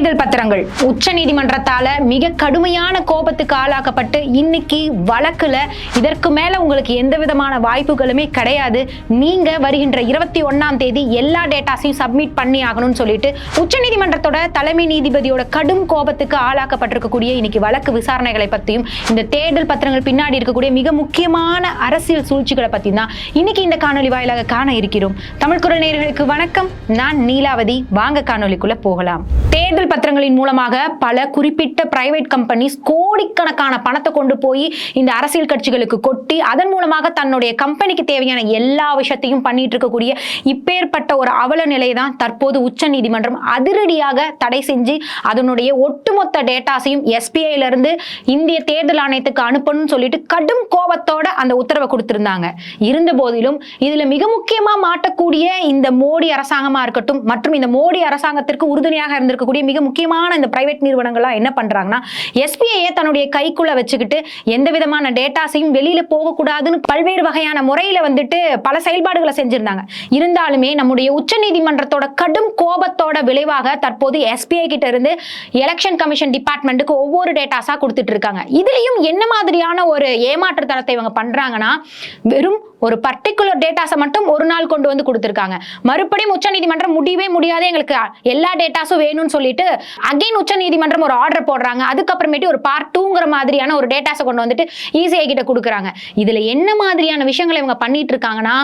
தேர்தல் பத்திரங்கள். உச்ச நீதிமன்றத்தால மிக கடுமையான கோபத்துக்கு ஆளாக்கப்பட்டு இன்னைக்கு வழக்குல இதற்கு மேல உங்களுக்கு எந்த விதமான வாய்ப்புகளுமே கிடையாது. நீங்க வருகின்ற இருபத்தி ஒன்னாம் தேதி எல்லா டேட்டாஸையும் சப்மிட் பண்ணி ஆகணும்னு சொல்லிட்டு உச்ச நீதிமன்றத்தோட தலைமை நீதிபதியோட கடும் கோபத்துக்கு ஆளாக்கப்பட்டிருக்கக்கூடிய இன்னைக்கு வழக்கு விசாரணைகளை பத்தியும் இந்த தேர்தல் பத்திரங்கள் பின்னாடி இருக்கக்கூடிய மிக முக்கியமான அரசியல் சூழ்ச்சிகளை பத்தி தான் இன்னைக்கு இந்த காணொலி வாயிலாக காண இருக்கிறோம். தமிழ் குரல் நேர்களுக்கு வணக்கம். நான் நீலாவதி. வாங்க காணொலிக்குள்ள போகலாம். தேர்தல் பத்திரங்களின் மூலமாக பல குறிப்பிட்ட பிரைவேட் கம்பெனிஸ் கோடிக்கணக்கான பணத்தை கொண்டு போய் இந்த அரசியல் கட்சிகளுக்கு கொட்டி அதன் மூலமாக தன்னுடைய கம்பெனிக்கு தேவையான எல்லா விஷயத்தையும் பண்ணிட்டு இருக்கக்கூடிய இப்பேற்பட்ட ஒரு அவல நிலை தான் தற்போது உச்ச நீதிமன்றம் அதிரடியாக தடை செஞ்சு அதனுடைய ஒட்டுமொத்த டேட்டாஸையும் எஸ்பிஐல இருந்து இந்திய தேர்தல் ஆணையத்துக்கு அனுப்பணும்னு சொல்லிட்டு கடும் கோபத்தோட அந்த உத்தரவை கொடுத்திருந்தாங்க. இருந்த போதிலும் இதுல மிக முக்கியமா மாட்டக்கூடிய இந்த மோடி அரசாங்கமா இருக்கட்டும் மற்றும் இந்த மோடி அரசாங்கத்திற்கு உறுதுணையாக இருக்கக்கூடிய மிக முக்கியமான இந்த பிரைவேட் நிறுவனங்கள்லாம் என்ன பண்றாங்கன்னா எஸ்பிஐயை தன்னுடைய கைக்குள்ளே வச்சுக்கிட்டு எந்த விதமான டேட்டாஸையும் வெளியில் போகக்கூடாதுன்னு பல்வேறு வகையான முறையில் வந்துட்டு பல செயல்பாடுகளை செஞ்சிருந்தாங்க. இருந்தாலுமே நம்முடைய உச்சநீதிமன்றத்தோட கடும் கோபத்தோட விளைவாக தற்போது எஸ்பிஐ கிட்ட இருந்து எலெக்ஷன் கமிஷன் டிபார்ட்மெண்ட்டுக்கு ஒவ்வொரு டேட்டாஸாக கொடுத்துட்டு இருக்காங்க. இதுலேயும் என்ன மாதிரியான ஒரு ஏமாற்றுத்தனத்தை இவங்க பண்ணுறாங்கன்னா வெறும் ஒரு பர்டிகுலர் டேட்டாஸை மட்டும் ஒரு நாள் கொண்டு வந்து கொடுத்துருக்காங்க. மறுபடியும் உச்சநீதிமன்றம் முடியவே முடியாது. எங்களுக்கு எல்லா டேட்டாஸும் வேணும்னு சொல்லிட்டு அகைன் உச்சநீதிமன்றம் ஒரு ஆர்டர் போடுறாங்க. அதுக்கப்புறமேட்டு ஒரு பார்ட் டூங்கிற மாதிரியான ஒரு டேட்டாஸை கொண்டு வந்துட்டு ஈஸியாக கிட்ட கொடுக்குறாங்க. இதில் என்ன மாதிரியான விஷயங்களை இவங்க பண்ணிட்டு இருக்காங்கன்னா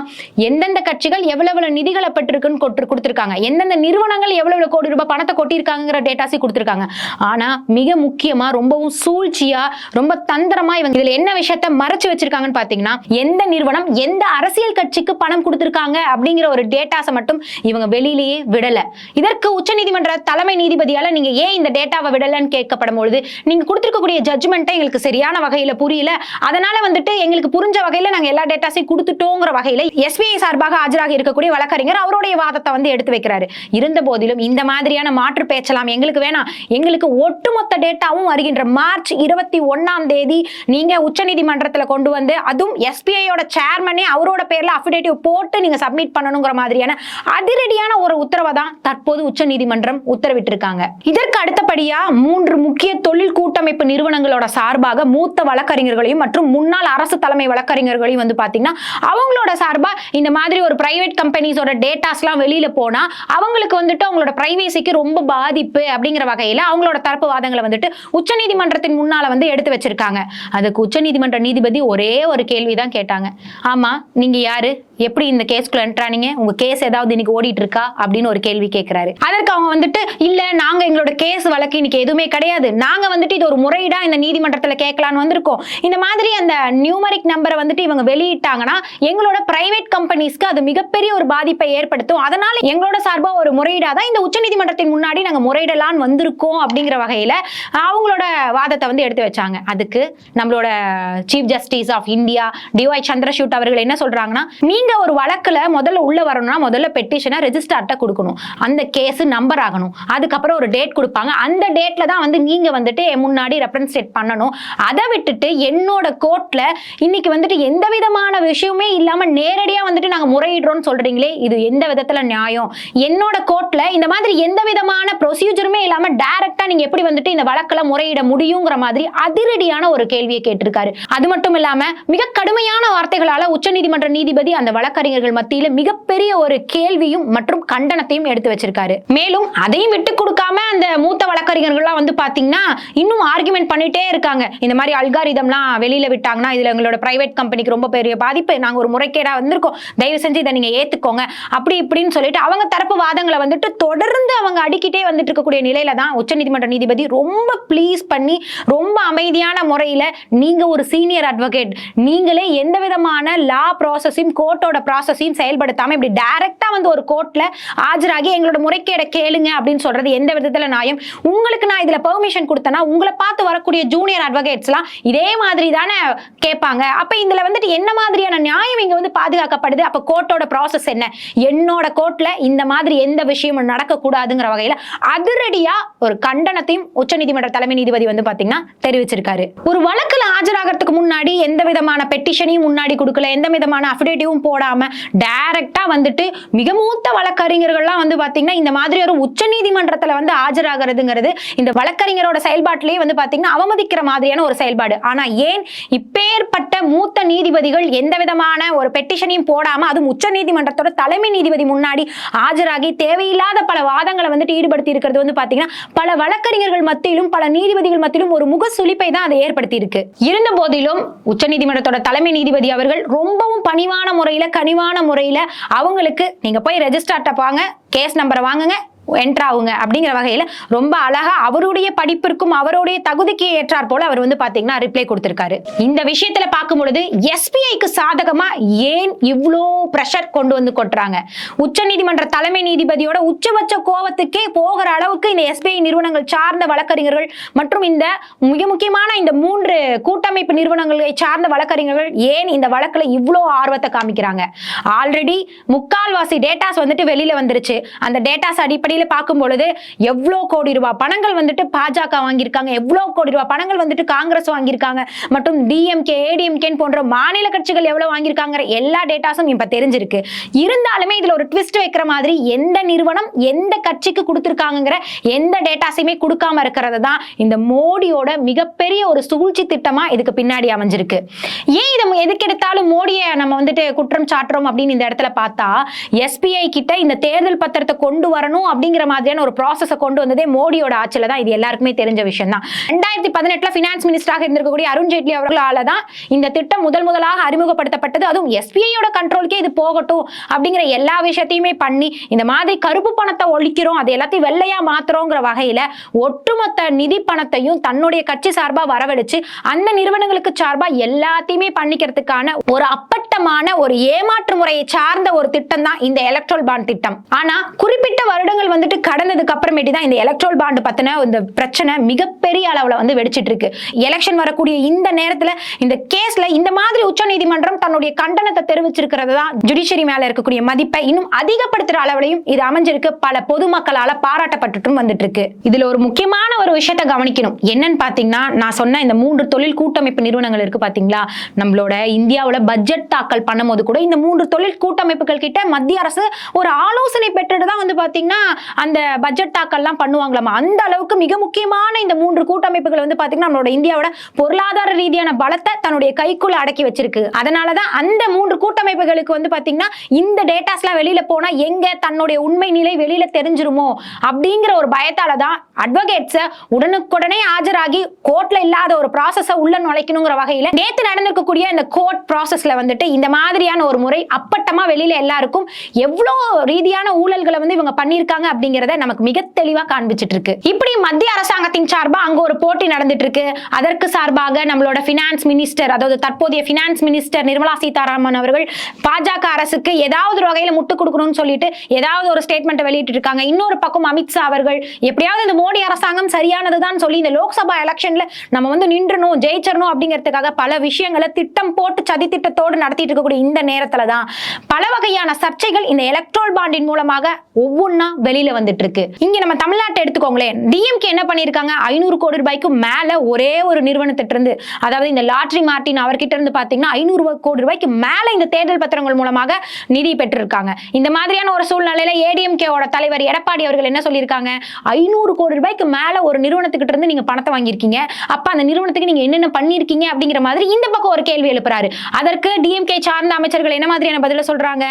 எந்தெந்த கட்சிகள் எவ்வளவு நிதிகளை பெற்றிருக்குன்னு கொட்டு கொடுத்துருக்காங்க. எந்தெந்த நிறுவனங்கள் எவ்வளவு கோடி ரூபாய் பணத்தை கொட்டியிருக்காங்கிற டேட்டாஸை கொடுத்துருக்காங்க. ஆனால் மிக முக்கியமாக ரொம்பவும் சூழ்ச்சியாக ரொம்ப தந்திரமாக இவங்க இதில் என்ன விஷயத்த மறைச்சு வச்சிருக்காங்கன்னு பார்த்தீங்கன்னா எந்த நிறுவனம் எந்த அரசியல் கட்சிக்கு பணம் கொடுத்திருக்காங்க அப்படிங்கிற ஒரு டேட்டாஸை மட்டும் இவங்க வெளியிலேயே விடல. இதற்கு உச்சநீதிமன்ற தலைமை நீதிபதியால நீங்க ஏன் இந்த டேட்டாவை விடலன்னு கேட்கப்படும் பொழுது நீங்க கொடுத்திருக்கக்கூடிய ஜட்ஜ்மெண்ட்டை எங்களுக்கு சரியான வகையில புரியல. அதனால வந்துட்டு எங்களுக்கு புரிஞ்ச வகையில நாங்க எல்லா டேட்டாஸையும் கொடுத்துட்டோங்கிற வகையில எஸ்பிஐ சார்பாக ஆஜராக இருக்கக்கூடிய வழக்கறிஞர் அவருடைய வாதத்தை வந்து எடுத்து வைக்கிறாரு. இருந்த போதிலும் இந்த மாதிரியான மாற்று பேச்சலாம் எங்களுக்கு வேணாம். எங்களுக்கு ஒட்டுமொத்த டேட்டாவும் வருகின்ற மார்ச் இருபத்தி ஒன்னாம் தேதி நீங்க உச்சநீதிமன்றத்தில் கொண்டு வந்து அதுவும் எஸ்பிஐயோட சேர்மன் அவரோட பேர்ல அஃபிடேட்டிவ் போட்டு நீங்க சப்மிட் பண்ணணுங்கிற மாதிரியான அதிரடியான ஒரு உத்தரவை தான் தற்போது உச்சநீதிமன்றம் உத்தரவிட்டிருக்காங்க. இதற்கு அடுத்தபடியா மூன்று முக்கிய தொழில் கூட்டமைப்பு நிறுவனங்களோட சார்பாக மூத்த வழக்கறிஞர்களையும் மற்றும் முன்னாள் அரசு தலைமை வழக்கறிஞர்களையும் வந்து பாத்தீங்கன்னா அவங்களோட சார்பா இந்த மாதிரி ஒரு பிரைவேட் கம்பெனிஸோட டேட்டாஸ்லாம் வெளியில போனா அவங்களுக்கு வந்துட்டு அவங்களோட பிரைவேசிக்கு ரொம்ப பாதிப்பு அப்படிங்கிற வகையில அவங்களோட தரப்பு வாதங்களை வந்துட்டு உச்சநீதிமன்றத்தின் முன்னால வந்து எடுத்து வச்சிருக்காங்க. அதுக்கு உச்சநீதிமன்ற நீதிபதி ஒரே ஒரு கேள்வி தான் கேட்டாங்க ஆமா நீங்க யாரு? எப்படி இந்த கேஸ்க்குள்ள என்ட்ரானீங்க உங்க கேஸ் ஏதாவது இன்னைக்கு ஓடிட்டு இருக்கா அப்படின்னு ஒரு கேள்வி கேட்கிறாரு அதற்கு அவங்க வந்துட்டு இல்ல நாங்க எங்களோட கேஸ் வழக்கு இன்னைக்கு எதுவுமே கிடையாது. நாங்க வந்துட்டு இது ஒரு முறையீடா இந்த நீதிமன்றத்துல கேட்கலான்னு வந்திருக்கோம். இந்த மாதிரி அந்த நியூமரிக் நம்பரை வந்துட்டு இவங்க வெளியிட்டாங்கன்னா எங்களோட பிரைவேட் கம்பெனிஸ்க்கு அது மிகப்பெரிய ஒரு பாதிப்பை ஏற்படுத்தும். அதனால எங்களோட சார்பா ஒரு முறையீடா தான் இந்த உச்சநீதிமன்றத்தின் முன்னாடி நாங்க முறையிடலான்னு வந்திருக்கோம். அப்படிங்கிற வகையில அவங்களோட வாதத்தை வந்து எடுத்து வச்சாங்க. அதுக்கு நம்மளோட chief justice of India DY Chandrachud அவர்கள் என்ன சொல்றாங்கன்னா நீங்க ஒரு வழக்குல முதல்ல உள்ள வரணும்னா முதல்ல பெட்டிஷனை ரெஜிஸ்டர்ட்ட கொடுக்கணும். அந்த கேஸ் நம்பர் ஆகணும். அதுக்கப்புறம் ஒரு டேட் கொடுப்பாங்க. அந்த டேட்ல தான் வந்து நீங்க வந்துட்டு முன்னாடி முன்னாடி ரெப்ரன்ஸ்டேட் பண்ணணும். அதை விட்டுட்டு என்னோட கோர்ட்ல இன்னைக்கு வந்துட்டு எந்த விதமான விஷயமே இல்லாம நேரடியா வந்துட்டு நாங்க முறையிடுறோம்னு சொல்றீங்களே இது எந்த விதத்துல நியாயம்? என்னோட கோர்ட்ல இந்த மாதிரி எந்த விதமான ப்ரொசீஜருமே இல்லாம டைரக்டா நீங்க எப்படி வந்துட்டு இந்த வழக்குல முறையிட முடியுங்கிற மாதிரி அதிரடியான ஒரு கேள்வியை கேட்டிருக்காரு. அது மட்டும் இல்லாம மிக கடுமையான வார்த்தைகளால உச்சநீதிமன்ற நீதிபதி அந்த வழக்கறிஞர்கள் மத்தியில மிகப்பெரிய ஒரு கேள்வியும் மற்றும் கண்டனத்தையும் எடுத்து வச்சிருக்காரு. மேலும் அதையும் விட்டு கொடுக்காம அந்த மூத்த வழக்கறிஞர்கள்லாம் வந்து பாத்தீங்கன்னா இன்னும் ஆர்குமெண்ட் பண்ணிட்டே இருக்காங்க. இந்த மாதிரி அல்காரிதம்லாம் வெளியில விட்டாங்கன்னா இதுல எங்களோட பிரைவேட் கம்பெனிக்கு ரொம்ப பெரிய பாதிப்பு. நாங்க ஒரு முறைகேடா வந்திருக்கோம். தயவு செஞ்சு இதை நீங்க ஏத்துக்கோங்க. அப்படி இப்படின்னு சொல்லிட்டு அவங்க தரப்பு வாதங்களை வந்துட்டு தொடர்ந்து அவங்க அடிக்கிட்டே வந்துட்டு இருக்கக்கூடிய நிலையில தான் உச்சநீதிமன்ற நீதிபதி ரொம்ப ப்ளீஸ் பண்ணி ரொம்ப அமைதியான முறையில நீங்க ஒரு சீனியர் அட்வொகேட் நீங்களே எந்த விதமான லா ப்ராசஸையும் கோர்ட்டோட ப்ராசஸையும் செயல்படுத்தாம இப்படி டைரக்டா வந்து ஒரு கோர்ட்ல ஆஜராகி எங்களோட முறைகேட கேளுங்க அப்படின்னு சொல்றது எந்த விதத்துல நியாயம்? உங்களுக்கு நான் இதுல பெர்மிஷன் கொடுத்தேன்னா உங்களை பார்த்து வரக்கூடிய ஜூனியர் அட்வொகேட்ஸ்லாம் இதே மாதிரி தானே கேட்பாங்க. அப்ப இதுல வந்துட்டு என்ன மாதிரியான நியாயம் இங்க வந்து பாதுகாக்கப்படுது? அப்ப கோர்ட்டோட ப்ராசஸ் என்ன? என்னோட கோர்ட்ல இந்த மாதிரி எந்த விஷயமும் நடக்கக்கூடாதுங்கிற வகையில அதிரடியா ஒரு கண்டனத்தையும் உச்சநீதிமன்ற தலைமை நீதிபதி வந்து பாத்தீங்கன்னா தெரிவிச்சிருக்காரு. ஒரு வழக்குல ஆஜராகிறதுக்கு முன்னாடி எந்த விதமான பெட்டிஷனையும் முன்னாடி கொடுக்கல எந்த விதமான அஃபிடேட்டிவும் போடாம டைரக்டா வந்துட்டு மிக மூத்த வழக்கறிஞர்கள்லாம் வந்து பாத்தீங்கன்னா இந்த மாதிரி ஒரு உச்சநீதிமன்றத்துல வந்து ஆஜராகிறதுங்கிறது இந்த வழக்கறிஞரோட செயல்பாட்டிலேயே வந்து பாத்தீங்கன்னா அவமதிக்கிற மாதிரியான ஒரு செயல்பாடு. ஆனா ஏன் இப்பேற்பட்ட மூத்த நீதிபதிகள் எந்த விதமான ஒரு பெட்டிஷனையும் போடாம அதுவும் உச்ச நீதிமன்றத்தோட தலைமை நீதிபதி முன்னாடி ஆஜராகி தேவையில்லாத பல வாதங்களை வந்துட்டு ஈடுபடுத்தி இருக்கிறது வந்து பாத்தீங்கன்னா பல வழக்கறிஞர்கள் மத்தியிலும் பல நீதிபதிகள் மத்தியிலும் ஒரு முக சுழிப்பை தான் அதை ஏற்படுத்தி இருக்கு இருந்த போதிலும் உச்ச நீதிமன்றத்தோட தலைமை நீதிபதி அவர்கள் ரொம்பவும் பணிவான முறையில கனிவான முறையில் அவங்களுக்கு நீங்க போய் ரெஜிஸ்டார்ட்ட பாங்க. கேஸ் நம்பரை வாங்குங்க. என்ட்ரு ஆகுங்க அப்படிங்கிற வகையில ரொம்ப அழகா அவருடைய படிப்பிற்கும் அவருடைய தகுதிக்கு ஏற்றார் போல அவர் வந்து பாத்தீங்கன்னா ரிப்ளை கொடுத்திருக்காரு. இந்த விஷயத்துல பார்க்கும் பொழுது எஸ்பிஐக்கு சாதகமா ஏன் இவ்வளோ ப்ரெஷர் கொண்டு வந்து கொட்டுறாங்க? உச்ச நீதிமன்ற தலைமை நீதிபதியோட உச்சபட்ச கோவத்துக்கே போகிற அளவுக்கு இந்த எஸ்பிஐ நிறுவனங்கள் சார்ந்த வழக்கறிஞர்கள் மற்றும் இந்த மிக முக்கியமான இந்த மூன்று கூட்டமைப்பு நிறுவனங்களை சார்ந்த வழக்கறிஞர்கள் ஏன் இந்த வழக்குல இவ்வளோ ஆர்வத்தை காமிக்கிறாங்க? ஆல்ரெடி முக்கால்வாசி டேட்டாஸ் வந்துட்டு வெளியில வந்துருச்சு. அந்த டேட்டாஸ் அடிப்படையில் பார்க்கும் பொழுது எவ்வளோ கோடி ரூபாய் பணங்கள் வந்துட்டு பாஜக வாங்கியிருக்காங்க எவ்வளோ கோடி ரூபாய் பணங்கள் வந்துட்டு காங்கிரஸ் வாங்கியிருக்காங்க மற்றும் டிஎம்கே ஏடிஎம்கேன்னு போன்ற மாநில கட்சிகள் எவ்வளவு வாங்கியிருக்காங்கிற எல்லா டேட்டாஸும் இப்ப தெரிஞ்சிருக்கு. இருந்தாலுமே இதுல ஒரு ட்விஸ்ட் வைக்கிற மாதிரி எந்த நிறுவனம் எந்த கட்சிக்கு கொடுத்துருக்காங்கிற எந்த டேட்டாஸையுமே கொடுக்காம இருக்கிறது தான் இந்த மோடியோட மிகப்பெரிய ஒரு சூழ்ச்சி திட்டமா இதுக்கு பின்னாடி அமைஞ்சிருக்கு. ஏன் இதை எதுக்கெடுத்தாலும் மோடியை நம்ம வந்துட்டு குற்றம் சாட்டுறோம் அப்படின்னு இந்த இடத்துல பார்த்தா எஸ்பிஐ கிட்ட இந்த தேர்தல் பத்திரத்தை கொண்டு வரணும் அப்படிங்கிற மாதிரியான ஒரு ப்ராசஸை கொண்டு வந்ததே மோடியோட ஆட்சியில் தான். இது எல்லாருக்குமே தெரிஞ்ச விஷயம் தான் ரெண்டாயிரத்தி பதினெட்டில் ஃபினான்ஸ் மினிஸ்டராக இருந்திருக்கக்கூடிய அருண் ஜேட்லி அவர்களால தான் இந்த திட்டம் முதல் முதலாக அறிமுகப்படுத்தப்பட்டது. அதுவும் எஸ்பிஐயோட கண்ட்ரோலுக்கே இது போகட்டும் அப்படிங்கிற எல்லா விஷயத்தையுமே பண்ணி இந்த மாதிரி கருப்பு பணத்தை ஒழிக்கிறோம் அது எல்லாத்தையும் வெள்ளையா மாத்துறோங்கிற வகையில் ஒட்டுமொத்த நிதி பணத்தையும் தன்னுடைய கட்சி சார்பாக வரவழைச்சு அந்த நிறுவனங்களுக்கு சார்பாக எல்லாத்தையுமே பண்ணிக்கிறதுக்கான ஒரு அப்பட்டமான ஒரு ஏமாற்று முறையை சார்ந்த ஒரு திட்டம் தான் இந்த எலக்ட்ரல் பாண்ட் திட்டம். ஆனா குறிப்பிட்ட வருடங்கள் வந்துட்டு கடந்ததுக்கு அப்புறமேட்டு தான் இந்த எலக்ட்ரோல் பாண்டு பத்தின இந்த பிரச்சனை மிகப்பெரிய அளவுல வந்து வெடிச்சிட்டு இருக்கு. எலெக்ஷன் வரக்கூடிய இந்த நேரத்துல இந்த கேஸ்ல இந்த மாதிரி உச்சநீதிமன்றம் தன்னுடைய கண்டனத்தை தெரிவிச்சிருக்கிறது தான் ஜுடிஷியரி மேல இருக்கக்கூடிய மதிப்பை இன்னும் அதிகப்படுத்துற அளவுலையும் இது அமைஞ்சிருக்கு. பல பொதுமக்களால பாராட்டப்பட்டுட்டும் வந்துட்டு இருக்கு இதுல ஒரு முக்கியமான ஒரு விஷயத்தை கவனிக்கணும். என்னன்னு பாத்தீங்கன்னா நான் சொன்ன இந்த மூன்று தொழில் கூட்டமைப்பு நிறுவனங்கள் இருக்கு பாத்தீங்களா? நம்மளோட இந்தியாவில் பட்ஜெட் தாக்கல் பண்ணும்போது கூட இந்த மூன்று தொழில் கூட்டமைப்புகள் கிட்ட மத்திய அரசு ஒரு ஆலோசனை பெற்றுட்டு தான் வந்து பாத்தீங்கன்னா அந்த பட்ஜெட் தாக்கல்லாம் பண்ணுவாங்களாமா? அந்த அளவுக்கு மிக முக்கியமான இந்த மூன்று கூட்டமைப்புகள் வந்து பாத்தீங்கன்னா நம்மளோட இந்தியாவோட பொருளாதார ரீதியான பலத்தை தன்னுடைய கைக்குள்ள அடக்கி வச்சிருக்கு. அதனாலதான் அந்த மூன்று கூட்டமைப்புகளுக்கு வந்து பாத்தீங்கன்னா இந்த டேட்டாஸ்லாம் வெளியில போனா எங்க தன்னுடைய உண்மை நிலை வெளியில தெரிஞ்சிருமோ? அப்படிங்கிற ஒரு பயத்தால தான் அட்வொகேட்ஸை உடனுக்குடனே ஆஜராகி கோர்ட்ல இல்லாத ஒரு ப்ராசஸை உள்ள நுழைக்கணுங்கிற வகையில நேத்து நடந்திருக்கக்கூடிய இந்த கோர்ட் ப்ராசஸ்ல வந்துட்டு இந்த மாதிரியான ஒரு முறை அப்பட்டமா வெளியில எல்லாருக்கும் எவ்வளோ ரீதியான ஊழல்களை வந்து இவங்க பண்ணியிருக்காங்க இருக்காங்க அப்படிங்கறத நமக்கு மிக தெளிவா காண்பிச்சிட்டு இருக்கு இப்படி மத்திய அரசாங்கத்தின் சார்பா அங்க ஒரு போட்டி நடந்துட்டு இருக்கு அதற்கு சார்பாக நம்மளோட பினான்ஸ் மினிஸ்டர் அதாவது தற்போதைய பினான்ஸ் மினிஸ்டர் நிர்மலா சீதாராமன் அவர்கள் பாஜக அரசுக்கு ஏதாவது ஒரு வகையில முட்டு கொடுக்கணும்னு சொல்லிட்டு ஏதாவது ஒரு ஸ்டேட்மெண்ட் வெளியிட்டு இருக்காங்க இன்னொரு பக்கம் அமித்ஷா அவர்கள் எப்படியாவது இந்த மோடி அரசாங்கம் சரியானதுதான் சொல்லி இந்த லோக்சபா எலெக்ஷன்ல நம்ம வந்து நின்றணும் ஜெயிச்சிடணும் அப்படிங்கிறதுக்காக பல விஷயங்களை திட்டம் போட்டு சதி திட்டத்தோடு நடத்திட்டு இருக்கக்கூடிய இந்த நேரத்துல தான் பல வகையான சர்ச்சைகள் இந்த எலக்ட்ரோல் பாண்டின் மூலமாக ஒவ்வொன்றா வெளியில வந்துட்டு இருக்கு இங்க நம்ம தமிழ்நாட்டை எடுத்துக்கோங்களேன். டிஎம்கே என்ன பண்ணிருக்காங்க ஐநூறு கோடி ரூபாய்க்கு மேல ஒரே ஒரு நிறுவனத்திட்ட இருந்து அதாவது இந்த லாட்ரி மார்டின் அவர்கிட்ட இருந்து பாத்தீங்கன்னா ஐநூறு கோடி ரூபாய்க்கு மேல இந்த தேர்தல் பத்திரங்கள் மூலமாக நிதி பெற்றிருக்காங்க. இந்த மாதிரியான ஒரு சூழ்நிலையில ஏடிஎம்கேவோட தலைவர் எடப்பாடி அவர்கள் என்ன சொல்லியிருக்காங்க? ஐநூறு கோடி ரூபாய்க்கு மேல ஒரு நிறுவனத்துக்கிட்ட இருந்து நீங்க பணத்தை வாங்கியிருக்கீங்க. அப்ப அந்த நிறுவனத்துக்கு நீங்க என்னென்ன பண்ணிருக்கீங்க அப்படிங்கிற மாதிரி இந்த பக்கம் ஒரு கேள்வி எழுப்புறாரு. அதற்கு டிஎம்கே சார்ந்த அமைச்சர்கள் என்ன மாதிரியான பதில சொல்றாங்க?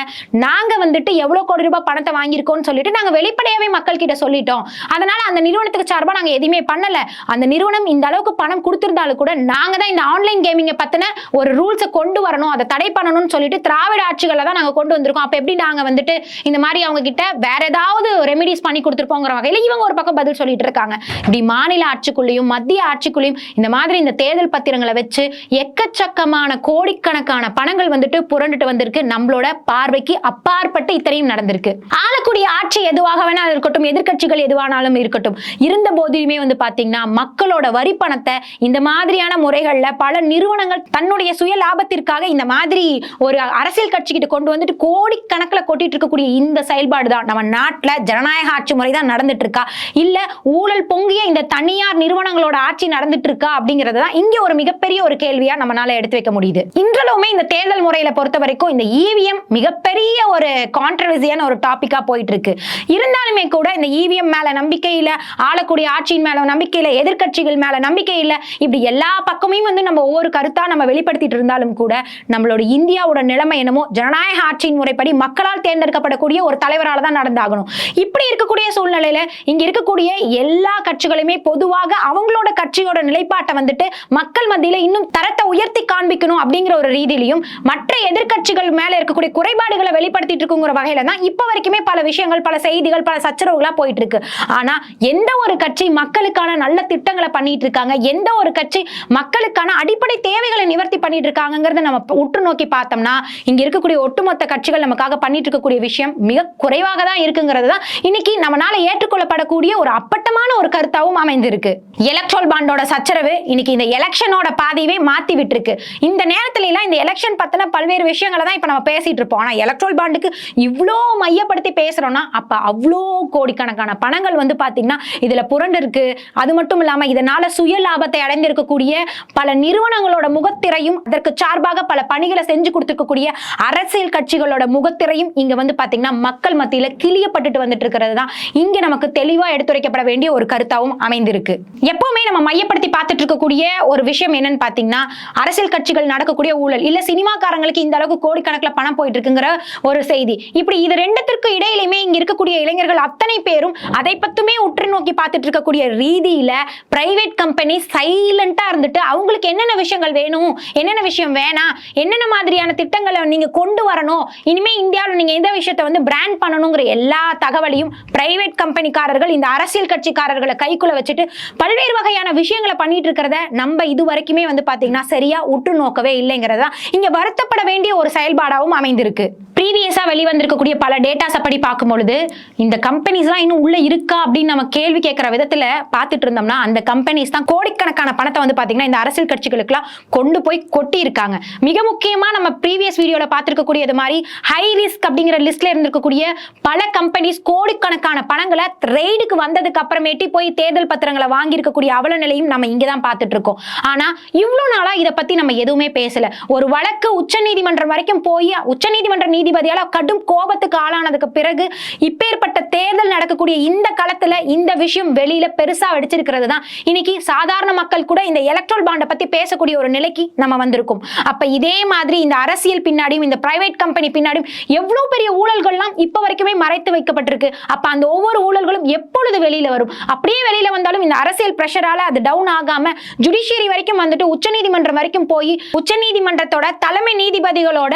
நாங்க வந்துட்டு எவ்வளவு கோடி ரூபாய் பணத்தை வாங்கியிருக்கோம்னு சொல்லிட்டு நாங்க வெளி வெளிப்படையாவே மக்கள் கிட்ட சொல்லிட்டோம். அதனால அந்த நிறுவனத்துக்கு சார்பாக நாங்க எதுவுமே பண்ணல. அந்த நிறுவனம் இந்த அளவுக்கு பணம் கொடுத்திருந்தாலும் கூட நாங்க தான் இந்த ஆன்லைன் கேமிங்கை பத்தின ஒரு ரூல்ஸை கொண்டு வரணும் அதை தடை பண்ணணும்னு சொல்லிட்டு திராவிட ஆட்சிகளை தான் நாங்க கொண்டு வந்திருக்கோம். அப்ப எப்படி நாங்க வந்துட்டு இந்த மாதிரி அவங்க கிட்ட வேற ஏதாவது ரெமிடிஸ் பண்ணி கொடுத்துருப்போங்கிற வகையில இவங்க ஒரு பக்கம் பதில் சொல்லிட்டு இருக்காங்க. இப்படி மாநில ஆட்சிக்குள்ளேயும் மத்திய ஆட்சிக்குள்ளேயும் இந்த மாதிரி இந்த தேர்தல் பத்திரங்களை வச்சு எக்கச்சக்கமான கோடிக்கணக்கான பணங்கள் வந்துட்டு புரண்டுட்டு வந்திருக்கு. நம்மளோட பார்வைக்கு அப்பாற்பட்டு இத்தனையும் நடந்திருக்கு. ஆளக்கூடிய ஆட்சி எதுவாக வேணா இருக்கட்டும் எதிர்கட்சிகள் எதுவானாலும் இருக்கட்டும். இருந்த போதிலுமே வந்து பாத்தீங்கன்னா மக்களோட வரி பணத்தை இந்த மாதிரியான முறைகள்ல பல நிறுவனங்கள் தன்னுடைய சுய லாபத்திற்காக இந்த மாதிரி ஒரு அரசியல் கட்சிக்கிட்ட கொண்டு வந்துட்டு கோடிக்கணக்கில் கொட்டிட்டு இருக்கக்கூடிய இந்த செயல்பாடு தான். நம்ம நாட்டுல ஜனநாயக ஆட்சி முறை தான் நடந்துட்டு இருக்கா இல்ல ஊழல் பொங்கிய இந்த தனியார் நிறுவனங்களோட ஆட்சி நடந்துட்டு இருக்கா அப்படிங்கிறது தான் இங்க ஒரு மிகப்பெரிய ஒரு கேள்வியா நம்மளால எடுத்து வைக்க முடியுது. இன்றளவுமே இந்த தேர்தல் முறையில பொறுத்த வரைக்கும் இந்த இவிஎம் மிகப்பெரிய ஒரு கான்ட்ரவர்சியான ஒரு டாபிக்கா போயிட்டு இருக்கு இருந்த இருந்தாலுமே கூட இந்த இவிஎம் மேல நம்பிக்கை இல்ல ஆளக்கூடிய ஆட்சியின் மேல நம்பிக்கை இல்ல எதிர்க்கட்சிகள் மேல நம்பிக்கை இல்ல இப்படி எல்லா பக்கமும் வந்து நம்ம ஒவ்வொரு கருத்தா நம்ம வெளிப்படுத்திட்டு இருந்தாலும் கூட நம்மளோட இந்தியாவோட நிலைமை என்னமோ ஜனநாயக ஆட்சியின் முறைப்படி மக்களால் தேர்ந்தெடுக்கப்படக்கூடிய ஒரு தலைவரால் தான் நடந்தாகணும். இப்படி இருக்கக்கூடிய சூழ்நிலையில இங்க இருக்கக்கூடிய எல்லா கட்சிகளுமே பொதுவாக அவங்களோட கட்சியோட நிலைப்பாட்டை வந்துட்டு மக்கள் மத்தியில இன்னும் தரத்தை உயர்த்தி காண்பிக்கணும் அப்படிங்கிற ஒரு ரீதியிலையும் மற்ற எதிர்க்கட்சிகள் மேல இருக்கக்கூடிய குறைபாடுகளை வெளிப்படுத்திட்டு இருக்குங்கிற வகையில தான் இப்ப வரைக்குமே பல விஷயங்கள் பல செய்திகள் பல சச்சரவுகளா போயிட்டு இருக்கு ஆனா எந்த ஒரு கட்சி மக்களுக்கான நல்ல திட்டங்களை பண்ணிட்டு இருக்காங்க எந்த ஒரு கட்சி மக்களுக்கான அடிப்படை தேவைகளை நிவர்த்தி பண்ணிட்டு இருக்காங்கிறத நம்ம உற்று நோக்கி பார்த்தோம்னா இங்க இருக்கக்கூடிய ஒட்டுமொத்த கட்சிகள் நமக்காக பண்ணிட்டு இருக்கக்கூடிய விஷயம் மிக குறைவாக தான் இருக்குங்கிறது தான். இன்னைக்கு நம்மளால ஏற்றுக்கொள்ளப்படக்கூடிய ஒரு அப்பட்டமான ஒரு கருத்தாவும் அமைந்திருக்கு. எலக்ட்ரோல் பாண்டோட சச்சரவு இன்னைக்கு இந்த எலெக்ஷனோட பாதையவே மாத்தி விட்டுருக்கு இந்த நேரத்துல எல்லாம் இந்த எலெக்ஷன் பத்தின பல்வேறு விஷயங்களை தான் இப்ப நம்ம பேசிட்டு இருப்போம் ஆனா எலக்ட்ரோல் பாண்டுக்கு இவ்வளோ மையப்படுத்தி பேசுறோம்னா அப்ப அவ்வளோ கோடிக்கணக்கான பணங்கள் வந்து பார்த்தீங்கன்னா இதுல புரண்டு இருக்கு அது மட்டும் இல்லாம இதனால சுய லாபத்தை அடைந்திருக்கக்கூடிய பல நிறுவனங்களோட முகத்திரையும் அதற்கு சார்பாக பல பணிகளை செஞ்சு கொடுத்துருக்கக்கூடிய அரசியல் கட்சிகளோட முகத்திரையும் இங்க வந்து பாத்தீங்கன்னா மக்கள் மத்தியில கிளியப்பட்டுட்டு வந்துட்டு இருக்கிறது தான். இங்க நமக்கு தெளிவா எடுத்துரைக்கப்பட வேண்டிய ஒரு கருத்தாவும் அமைந்திருக்கு. எப்பவுமே நம்ம மையப்படுத்தி பார்த்துட்டு இருக்கக்கூடிய ஒரு விஷயம் என்னன்னு பாத்தீங்கன்னா அரசியல் கட்சிகள் நடக்கக்கூடிய ஊழல். இல்ல சினிமாக்காரங்களுக்கு இந்த அளவுக்கு கோடிக்கணக்கில் பணம் போயிட்டு இருக்குங்கிற ஒரு செய்தி. இப்படி இது ரெண்டுத்திற்கு இடையிலுமே இங்க இருக்கக்கூடிய இளைஞர்கள் அத்தனை பேரும் அதை பத்துமே உற்று நோக்கி பார்த்துட்டு இருக்கக்கூடிய ரீதியில பிரைவேட் கம்பெனி சைலண்டா இருந்துட்டு அவங்களுக்கு என்னென்ன விஷயங்கள் வேணும் என்னென்ன விஷயம் வேணாம் என்னென்ன மாதிரியான திட்டங்களை நீங்க கொண்டு வரணும் இனிமே இந்தியாவில் நீங்க எந்த விஷயத்தை வந்து பிராண்ட் பண்ணணுங்கிற எல்லா தகவலையும் பிரைவேட் கம்பெனிக்காரர்கள் இந்த அரசியல் கட்சிக்காரர்களை கைக்குள்ள வச்சுட்டு பல்வேறு வகையான விஷயங்களை பண்ணிட்டு இருக்கிறத நம்ம இது வரைக்குமே வந்து பாத்தீங்கன்னா சரியா உற்று நோக்கவே இல்லைங்கிறதா இங்க வருத்தப்பட வேண்டிய ஒரு செயல்பாடாகவும் அமைந்திருக்கு. ப்ரீவியஸா வெளிவந்திருக்கக்கூடிய பல டேட்டாஸை படி பார்க்கும் பொழுது இந்த கம்பெனிஸ்லாம் இன்னும் உள்ள இருக்கா அப்படின்னு நம்ம கேள்வி கேட்கிற விதத்துல பார்த்துட்டு இருந்தோம்னா அந்த கம்பெனிஸ் தான் கோடிக்கணக்கான பணத்தை வந்து பாத்தீங்கன்னா இந்த அரசியல் கட்சிகளுக்குலாம் கொண்டு போய் கொட்டி இருக்காங்க மிக முக்கியமா நம்ம ப்ரீவியஸ் வீடியோல பார்த்திருக்கக்கூடியது மாதிரி ஹை ரிஸ்க் அப்படிங்கிற லிஸ்ட்ல இருந்திருக்கக்கூடிய பல கம்பெனிஸ் கோடிக்கணக்கான பணங்களை ரெய்டுக்கு வந்ததுக்கு அப்புறமேட்டி போய் தேர்தல் பத்திரங்களை வாங்கி இருக்கக்கூடிய அவல நிலையும் நம்ம இங்கே தான் பார்த்துட்டு இருக்கோம். ஆனா இவ்வளவு நாளா இதை பத்தி நம்ம எதுவுமே பேசல. ஒரு வழக்கு உச்சநீதிமன்றம் வரைக்கும் போய் உச்சநீதிமன்ற நீதிபதியால கடும் கோபத்துக்கு ஆளானதுக்கு பிறகு இப்பேற்பட்ட தேர்தல் நடக்கக்கூடிய இந்த களத்துல இந்த விஷயம் வெளியில பெருசா வெடிச்சிருக்கிறது தான் இன்னைக்கு சாதாரண மக்கள் கூட இந்த எலக்ட்ரல் பாண்டை பத்தி பேசக்கூடிய ஒரு நிலைக்கு நம்ம வந்திருக்கோம். அப்ப இதே மாதிரி இந்த அரசியல் பின்னாடியும் இந்த பிரைவேட் கம்பெனி பின்னாடியும் எவ்வளவு பெரிய ஊழல்கள்லாம் இப்ப வரைக்குமே மறைத்து வைக்கப்பட்டிருக்கு. அப்ப அந்த ஒவ்வொரு ஊழல்களும் எப்பொழுது வெளியில வரும்? அப்படியே வெளியில வந்தாலும் இந்த அரசியல் பிரஷரால அது டவுன் ஆகாம ஜுடிஷியரி வரைக்கும் வந்துட்டு உச்சநீதிமன்றம் வரைக்கும் போய் உச்சநீதிமன்றத்தோட தலைமை நீதிபதிகளோட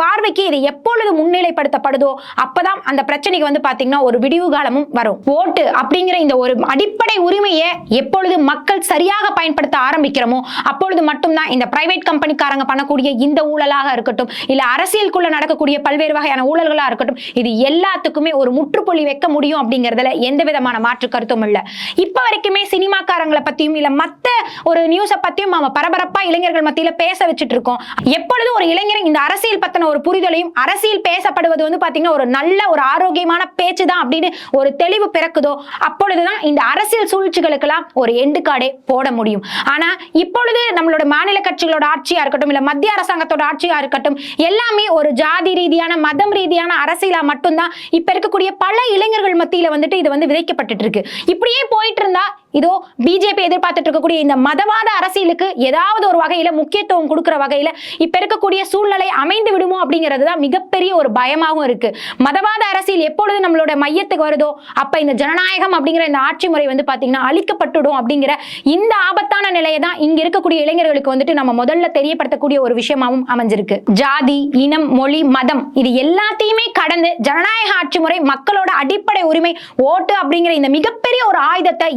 பார்வைக்கு இது எப்பொழுது முன்னிலைப்படுத்தப்படுதோ அப்பதான் அந்த பிரச்சனைக்கு வந்து பாத்தீங்கன்னா அப்படின்னா ஒரு விடிவு காலமும் வரும். ஓட்டு அப்படிங்கிற இந்த ஒரு அடிப்படை உரிமையை எப்பொழுது மக்கள் சரியாக பயன்படுத்த ஆரம்பிக்கிறோமோ அப்பொழுது மட்டும்தான் இந்த பிரைவேட் கம்பெனிக்காரங்க பண்ணக்கூடிய இந்த ஊழலாக இருக்கட்டும் இல்ல அரசியலுக்குள்ள நடக்கக்கூடிய பல்வேறு வகையான ஊழல்களாக இருக்கட்டும் இது எல்லாத்துக்குமே ஒரு முற்றுப்புள்ளி வைக்க முடியும் அப்படிங்கிறதுல எந்த விதமான மாற்று கருத்தும் இல்லை. இப்ப வரைக்குமே சினிமாக்காரங்களை பத்தியும் இல்ல மத்த ஒரு நியூஸை பத்தியும் நாம பரபரப்பா இளைஞர்கள் மத்தியில பேச வச்சுட்டு இருக்கோம். எப்பொழுது ஒரு இளைஞர் இந்த அரசியல் பத்தின ஒரு புரிதலையும் அரசியல் பேசப்படுவது வந்து பாத்தீங்கன்னா ஒரு நல்ல ஒரு ஆரோக்கியமான பேச்சு தான் அப்படின்னு ஒரு தெளிவு பிறக்குதோ அப்பொழுதுதான் இந்த அரசியல் சூழ்ச்சிகளுக்கெல்லாம் ஒரு எண்டு கார்டே போட முடியும். ஆனா இப்பொழுது நம்மளோட மாநில கட்சிகளோட ஆட்சியா இருக்கட்டும் இல்ல மத்திய அரசாங்கத்தோட ஆட்சியா இருக்கட்டும் எல்லாமே ஒரு ஜாதி ரீதியான மதம் ரீதியான அரசியலா மட்டும்தான் இப்ப இருக்கக்கூடிய பல இளைஞர்கள் மத்தியில வந்துட்டு இது வந்து விதைக்கப்பட்டுட்டு இருக்கு. இப்படியே போயிட்டு இருந்தா இதோ பிஜேபி எதிர்பார்த்துட்டு இருக்கக்கூடிய இந்த மதவாத அரசியலுக்கு ஏதாவது ஒரு வகையில முக்கியத்துவம் கொடுக்கிற வகையில இப்ப இருக்கக்கூடிய சூழ்நிலை அமைந்து விடுமோ அப்படிங்கிறது தான் மிகப்பெரிய ஒரு பயமாகவும் இருக்கு. மதவாத அரசியல் எப்பொழுது நம்மளோட மையத்துக்கு வருதோ அப்ப இந்த ஜனநாயகம் அப்படிங்கிற இந்த ஆட்சி முறை வந்து பாத்தீங்கன்னா அழிக்கப்பட்டுடும் அப்படிங்கிற இந்த ஆபத்தான நிலையை தான் இங்க இருக்கக்கூடிய இளைஞர்களுக்கு வந்துட்டு நம்ம முதல்ல தெரியப்படுத்தக்கூடிய ஒரு விஷயமாவும் அமைஞ்சிருக்கு. ஜாதி இனம் மொழி மதம் இது எல்லாத்தையுமே கடந்து ஜனநாயக ஆட்சி முறை மக்களோட அடிப்படை உரிமை ஓட்டு அப்படிங்கிற இந்த மிகப்பெரிய ஒரு ஆயுதத்தை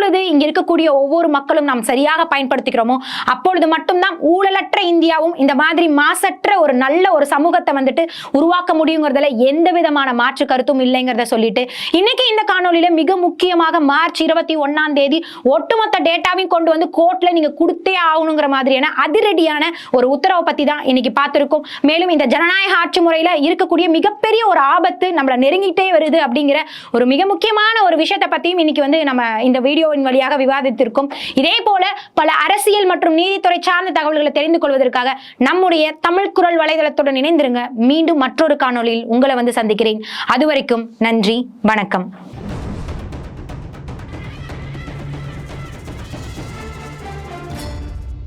எப்பொழுது இங்க இருக்கக்கூடிய ஒவ்வொரு மக்களும் நாம் சரியாக பயன்படுத்திக்கிறோமோ அப்பொழுது மட்டும்தான் ஊழலற்ற இந்தியாவும் இந்த மாதிரி மாசற்ற ஒரு நல்ல ஒரு சமூகத்தை வந்துட்டு உருவாக்க முடியுங்கிறதுல எந்த விதமான மாற்று கருத்தும் இல்லைங்கிறத சொல்லிட்டு இன்னைக்கு இந்த காணொலியில மிக முக்கியமாக மார்ச் இருபத்தி ஒன்னாம் தேதி ஒட்டுமொத்த டேட்டாவையும் கொண்டு வந்து கோர்ட்ல நீங்க கொடுத்தே ஆகணுங்கிற மாதிரியான அதிரடியான ஒரு உத்தரவை பத்தி தான் இன்னைக்கு பார்த்திருக்கோம். மேலும் இந்த ஜனநாயக ஆட்சி முறையில இருக்கக்கூடிய மிகப்பெரிய ஒரு ஆபத்து நம்மளை நெருங்கிட்டே வருது அப்படிங்கிற ஒரு மிக முக்கியமான ஒரு விஷயத்தை பத்தியும் இன்னைக்கு வந்து நம்ம இந்த வீடியோ வீடியோவின் வழியாக விவாதித்திருக்கும். இதே போல பல அரசியல் மற்றும் நீதித்துறை சார்ந்த தகவல்களை தெரிந்து கொள்வதற்காக நம்முடைய தமிழ் குரல் வலைதளத்துடன் இணைந்திருங்க. மீண்டும் மற்றொரு காணொளியில் உங்களை வந்து சந்திக்கிறேன். அதுவரைக்கும் நன்றி வணக்கம்.